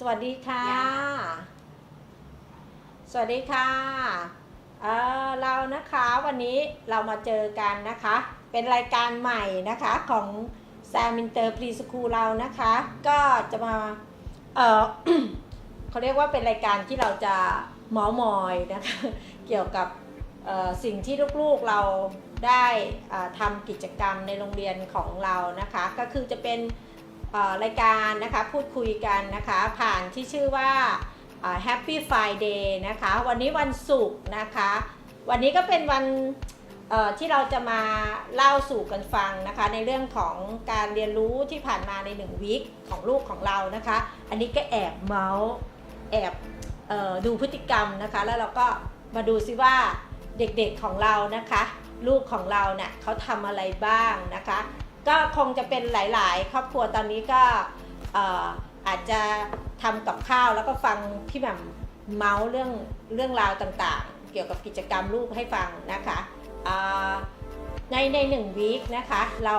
สวัสดีค่ะ สวัสดีค่ะ เอ่อเรานะคะวันนี้เรามาเจอกันนะคะ เป็นรายการใหม่นะคะของแซมอินเตอร์พรีสคูลเรานะคะ ก็จะมา เออเขาเรียกว่าเป็นรายการที่เราจะเมาส์มอยนะคะ เกี่ยวกับเอ่อสิ่งที่ลูกๆเราได้อ่าทำกิจกรรมในโรงเรียนของเรานะคะ ก็คือจะเป็นเอ่อ รายการนะคะพูดคุยกันนะคะผ่านที่ชื่อว่า Happy Friday นะคะวันนี้วันศุกร์นะคะ วันนี้ก็เป็นวันที่เราจะมาเล่าสู่กันฟังนะคะ ในเรื่องของการเรียนรู้ที่ผ่านมาในหนึ่งวีคของลูกของเรานะคะ อันนี้ก็แอบเมาส์แอบออดูพฤติกรรมนะคะ แล้วเราก็มาดูซิว่าเด็กๆของเรานะคะ ลูกของเราเนี่ยเขาทำอะไรบ้างนะคะ ก็คงจะเป็นหลาย ๆ ครอบครัวตอนนี้ก็อาจจะทำกับข้าวแล้วก็ฟังพี่แหม่มเมาส์เรื่องเรื่องราวต่างๆ เกี่ยวกับกิจกรรมลูกให้ฟังนะคะในในหนึ่งวีคนะคะเรา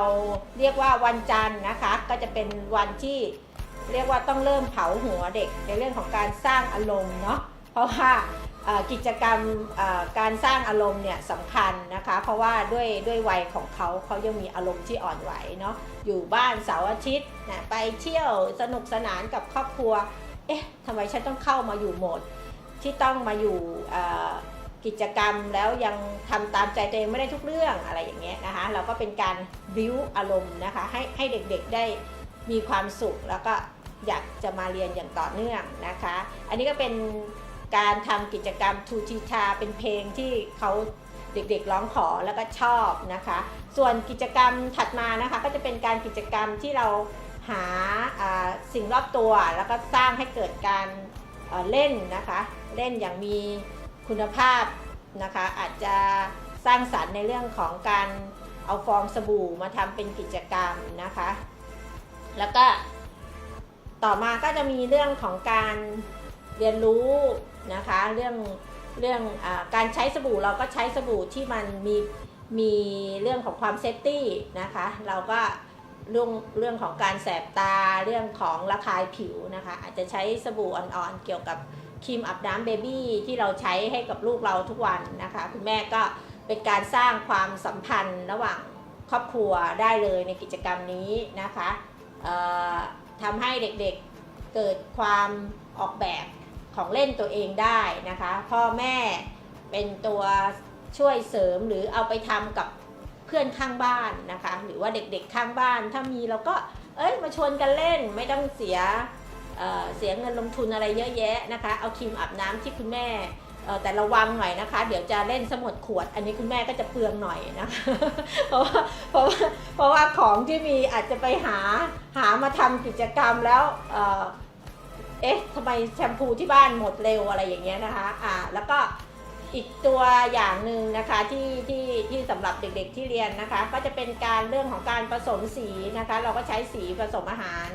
เรียกว่าวันจันทร์นะคะก็จะเป็นวันที่เรียกว่าต้องเริ่มเผาหัวเด็กในเรื่องของการสร้างอารมณ์เนาะ ราะว่ากิจกรรมการสร้างอารมณ์เนี่ยสำคัญนะคะ เพราะว่าด้วยด้วยวัยของเขาเขายังมีอารมณ์ที่อ่อนไหวเนาะอยู่บ้านเสาร์อาทิตย์นะไปเที่ยวสนุกสนานกับครอบครัว เอ๊ะทำไมฉันต้องเข้ามาอยู่โหมด ที่ต้องมาอยู่กิจกรรมแล้วยังทำตามใจตัวเองไม่ได้ทุกเรื่องอะไรอย่างเงี้ยนะคะ เราก็เป็นการบิวอารมณ์นะคะ ให้ให้เด็กๆได้มีความสุขแล้วก็อยากจะมาเรียนอย่างต่อเนื่องนะคะ อันนี้ก็เป็น การทำกิจกรรมทูทีชาเป็นเพลงที่เขาเด็กๆร้องขอแล้วก็ชอบนะคะ ส่วนกิจกรรมถัดมานะคะ ก็จะเป็นการกิจกรรมที่เราหาสิ่งรอบตัวแล้วก็สร้างให้เกิดการเล่นนะคะ เล่นอย่างมีคุณภาพนะคะ อาจจะสร้างสรรค์ในเรื่องของการเอาฟองสบู่มาทำเป็นกิจกรรมนะคะ แล้วก็ต่อมาก็จะมีเรื่องของการเรียนรู้ นะคะ เรื่องเรื่องอการใช้สบู่เราก็ใช้สบู่ที่มันมีมีเรื่องของความเซฟตี้นะคะ เราก็เรื่องเรื่องของการแสบตาเรื่องของระคายผิวนะคะ อาจจะใช้สบู่อ่อนๆเกี่ยวกับครีมอาบน้ำเบบี้ที่เราใช้ให้กับลูกเราทุกวันนะคะ คุณแม่ก็เป็นการสร้างความสัมพันธ์ระหว่างครอบครัวได้เลยในกิจกรรมนี้นะคะทำให้เด็กๆเกิดความออกแบบ ของเล่นตัวเองได้นะคะ พ่อแม่เป็นตัวช่วยเสริมหรือเอาไปทำกับเพื่อนข้างบ้านนะคะ หรือว่าเด็กๆข้างบ้าน ถ้ามีเราก็เอ้ยมาชวนกันเล่นไม่ต้องเสียเเสียเงินลงทุนอะไรเยอะแยะนะคะ เอาครีมอาบน้ำที่คุณแม่แต่ระวังหน่อยนะคะ เดี๋ยวจะเล่นสมดขวด อันนี้คุณแม่ก็จะเปลืองหน่อยนะคะ เพราะว่าเพราะว่าเพราะว่าของที่มีอาจจะไปหาหามาทำกิจกรรมแล้ว เอ๊ะทำไมแชมพูที่บ้านหมดเร็วอะไรอย่างเงี้ยนะคะอ่าแล้วก็อีกตัวอย่างหนึ่งนะคะที่ที่ที่สำหรับเด็กๆที่เรียนนะคะ ก็จะเป็นการเรื่องของการผสมสีนะคะ เราก็ใช้สีผสมอาหาร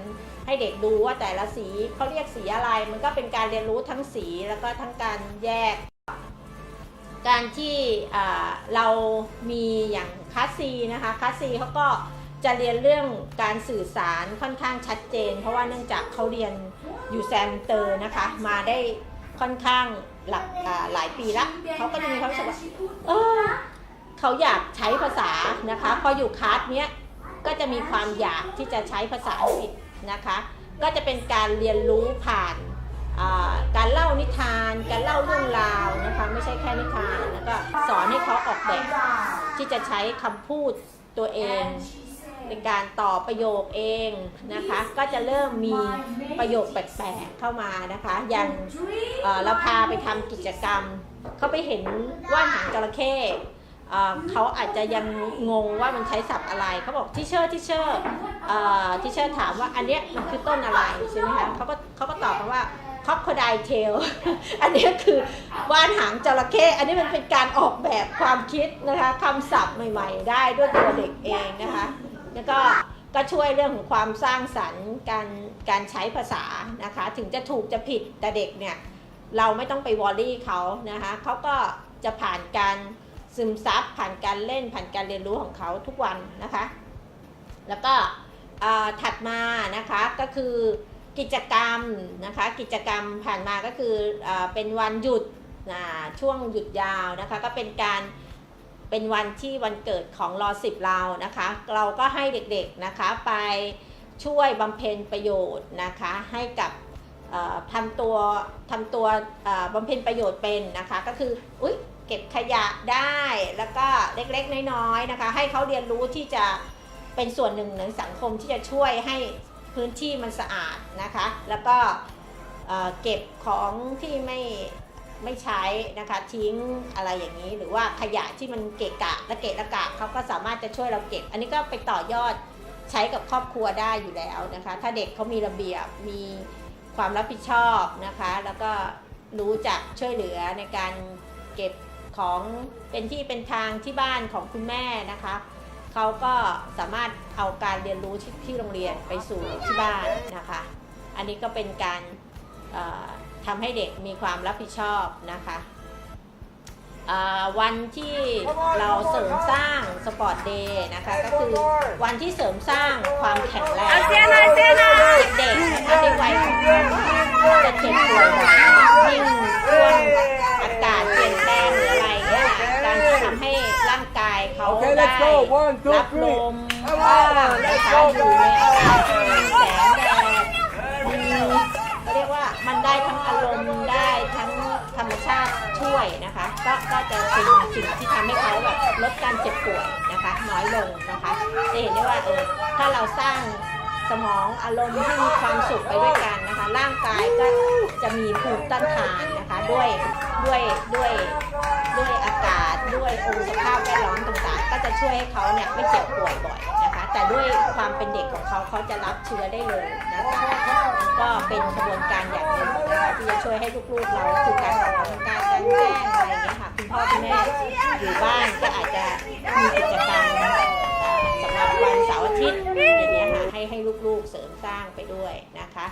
ให้เด็กดูว่าแต่ละสีเขาเรียกสีอะไร มันก็เป็นการเรียนรู้ทั้งสีแล้วก็ทั้งการแยก การที่อ่าเรามีอย่างคลาสซีนะคะคลาสซีเขาก็จะเรียนเรื่องการสื่อสารค่อนข้างชัดเจน เพราะว่าเนื่องจากเขาเรียน อยู่แซมเตอร์นะคะ มาได้ค่อนข้างหลักหลายปีละเขาก็จะมีความรู้สึกว่าเออเขาอยากใช้ภาษานะคะ พออยู่คลาสเนี้ยก็จะมีความอยากที่จะใช้ภาษาอังกฤษนะคะ ก็จะเป็นการเรียนรู้ผ่านการเล่านิทาน การเล่าเรื่องราวนะคะ ไม่ใช่แค่นิทาน แล้วก็สอนให้เขาออกแบบที่จะใช้คำพูดตัวเอง ในการต่อประโยคเองนะคะ ก็จะเริ่มมีประโยคแปลกๆเข้ามานะคะ อย่างเอ่อเราพาไปทำกิจกรรม เขาไปเห็นว่านหางจระเข้เอ่อเขาอาจจะยังงงว่ามันใช้ศัพท์อะไร เขาบอกที่เชอร์ที่เชอร์ที่เชอร์ถามว่าอันเนี้ยมันคือต้นอะไรใช่ไหมคะเขาก็เขาก็ตอบมาว่าคอ c โคไดเทล อันนี้คือว่านหางจระเข้ อันนี้มันเป็นการออกแบบความคิดนะคะคำศัพท์ใหม่ ๆ ได้ด้วยตัวเด็กเองนะคะ แล้วก็ก็ช่วยเรื่องของความสร้างสรรค์การการใช้ภาษานะคะ ถึงจะถูกจะผิดแต่เด็กเนี่ยเราไม่ต้องไปวอรี่เขานะคะเขาก็จะผ่านการซึมซับผ่านการเล่นผ่านการเรียนรู้ของเขาทุกวันนะคะ แล้วก็ถัดมานะคะก็คือกิจกรรมนะคะกิจกรรมผ่านมาก็คืออเป็นวันหยุดช่วงหยุดยาวนะคะก็เป็นการ เป็นวันที่วันเกิดของรอสิบเรานะคะ เราก็ให้เด็กๆนะคะไปช่วยบำเพ็ญประโยชน์นะคะ ให้กับทำตัวทำตัวบำเพ็ญประโยชน์เป็นนะคะ ก็คืออุ๊ยเก็บขยะได้แล้วก็เล็กๆ น้อยๆนะคะ ให้เขาเรียนรู้ที่จะเป็นส่วนหนึ่งในสังคมที่จะช่วยให้พื้นที่มันสะอาดนะคะ แล้วก็เก็บของที่ไม่ ไม่ใช้นะคะทิ้งอะไรอย่างนี้ หรือว่าขยะที่มันเกะกะและเกะระกะเขาก็สามารถจะช่วยเราเก็บ อันนี้ก็ไปต่อยอดใช้กับครอบครัวได้อยู่แล้วนะคะ ถ้าเด็กเขามีระเบียบมีความรับผิดชอบนะคะ แล้วก็รู้จักช่วยเหลือในการเก็บของเป็นที่เป็นทางที่บ้านของคุณแม่นะคะเขาก็สามารถเอาการเรียนรู้ที่โรงเรียนไปสู่ที่บ้านนะคะ อันนี้ก็เป็นการ ทำให้เด็กมีความรับผิดชอบนะคะเอ่อวันที่เราเสริมสร้างสปอร์ตเดย์นะคะก็คือวันที่เสริมสร้างความแข็งแรงเอาเสียหน่อยเสียหน่อยเด็กๆนะคะในวัยของเขาจะเจ็บป่วยบ่อยนะยิ่งช่วงอากาศเปลี่ยนแปลงหรืออะไรเงี้ยค่ะการที่ทำให้ร่างกายเขา Okay, ได้ let's go. One, two, รับล three. ม Come บ้าง on, นะ let's คะ go, อยู่ในอากาศที่มี guys. แสงแดด เรียกว่ามันได้ทั้งอารมณ์ได้ทั้งธรรมชาติช่วยนะคะ ก็ก็จะเป็นสิ่งที่ทำให้เขาแบบลดการเจ็บป่วยนะคะ น้อยลงนะคะจะเห็นได้ว่าเออถ้าเราสร้างสมองอารมณ์ให้มีความสุขไปด้วยกันนะคะ ร่างกายก็จะมีภูมิต้านทานนะคะด้วยด้วยด้วยด้วยอากาศด้วยองค์สภาพแวดล้อมต่างๆ ก็จะช่วยให้เขาเนี่ยไม่เจ็บป่วยบ่อยนะคะ แต่ด้วยความเป็นเด็กของเขาเขาจะรับเชื้อได้เลยนะคะก็เป็นกระบวนการอย่างหนึ่งนะคะที่จะช่วยให้ลูกๆเราคือการออกกำลังกายการแจ้งอะไรเงี้ยค่ะคุณพ่อคุณแม่อยู่บ้านก็อาจจะมีกิจกรรมอ่าสำหรับวันเสาร์อาทิตย์อย่างเงี้ยค่ะให้ให้ลูกๆเสริมสร้างไปด้วยนะคะ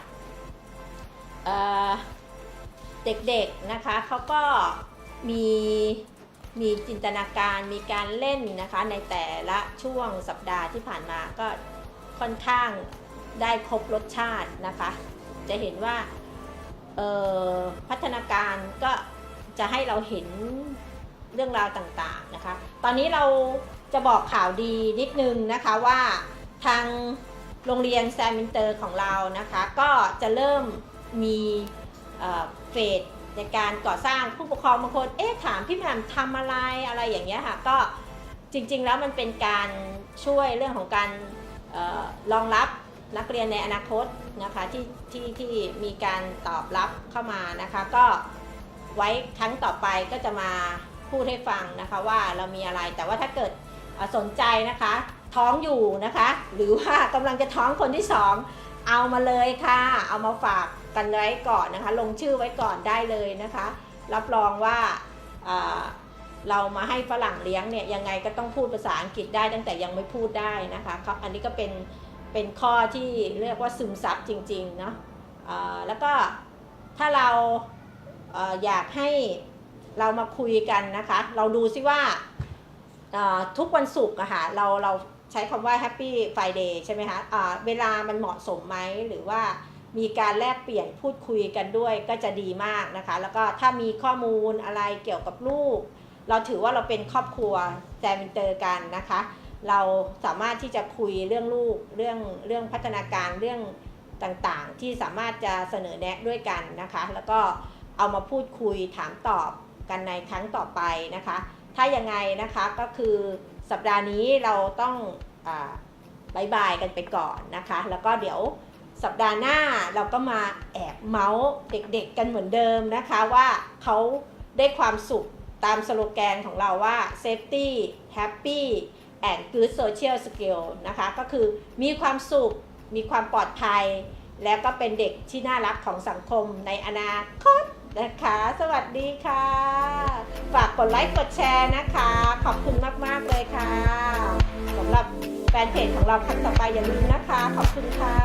เด็กๆนะคะเขาก็มี มีจินตนาการมีการเล่นนะคะในแต่ละช่วงสัปดาห์ที่ผ่านมาก็ค่อนข้างได้ครบรสชาตินะคะ จะเห็นว่าพัฒนาการก็จะให้เราเห็นเรื่องราวต่างๆนะคะ ตอนนี้เราจะบอกข่าวดีนิดนึงนะคะว่าทางโรงเรียนแซมมินเตอร์ของเรานะคะ ก็จะเริ่มมีเฟส ในการก่อสร้างผู้ปกครองบางคนเอ๊ะถามพี่แหม่มทำอะไรอะไรอย่างเงี้ยค่ะก็จริงๆแล้วมันเป็นการช่วยเรื่องของการออรองรับนักเรียนในอนาคตนะคะที่ที่ที่มีการตอบรับเข้ามานะคะก็ไว้ครั้งต่อไปก็จะมาพูดให้ฟังนะคะว่าเรามีอะไรแต่ว่าถ้าเกิดสนใจนะคะ ท้องอยู่นะคะ หรือว่ากำลังจะท้องคนที่สองเอามาเลยค่ะ เอามาฝาก กันไว้ก่อนนะคะ ลงชื่อไว้ก่อนได้เลยนะคะ รับรองว่าเรามาให้ฝรั่งเลี้ยงเนี่ยยังไงก็ต้องพูดภาษาอังกฤษได้ตั้งแต่ยังไม่พูดได้นะคะครับอันนี้ก็เป็นเป็นข้อที่เรียกว่าซึมซับจริงๆเนาะแล้วก็ถ้าเราเออยากให้เรามาคุยกันนะคะ เราดูซิว่าทุกวันศุกร์อะค่ะเราเราใช้คำว่า Happy Friday ใช่ไหมคะอ่าเวลามันเหมาะสมไหมหรือว่า มีการแลกเปลี่ยนพูดคุยกันด้วยก็จะดีมากนะคะ แล้วก็ถ้ามีข้อมูลอะไรเกี่ยวกับลูก เราถือว่าเราเป็นครอบครัวแซมินเตอร์กันนะคะ เราสามารถที่จะคุยเรื่องลูกเรื่องเรื่องพัฒนาการเรื่องต่างๆ ที่สามารถจะเสนอแนะด้วยกันนะคะ แล้วก็เอามาพูดคุยถามตอบกันในครั้งต่อไปนะคะ ถ้ายังไงนะคะก็คือสัปดาห์นี้เราต้องอาบายบายกันไปก่อนนะคะ แล้วก็เดี๋ยว สัปดาห์หน้าเราก็มาแอบเมาส์เด็กๆกันเหมือนเดิมนะคะว่าเขาได้ความสุขตามสโลแกนของเราว่า safety happy and good social skill นะคะ ก็คือมีความสุข มีความปลอดภัย แล้วก็เป็นเด็กที่น่ารักของสังคมในอนาคตนะคะ สวัสดีค่ะ ฝากกดไลค์กดแชร์นะคะ ขอบคุณมาก ๆ เลยค่ะสำหรับ แฟนเพจของเราครั้งต่อไปอย่าลืมนะคะ ขอบคุณค่ะ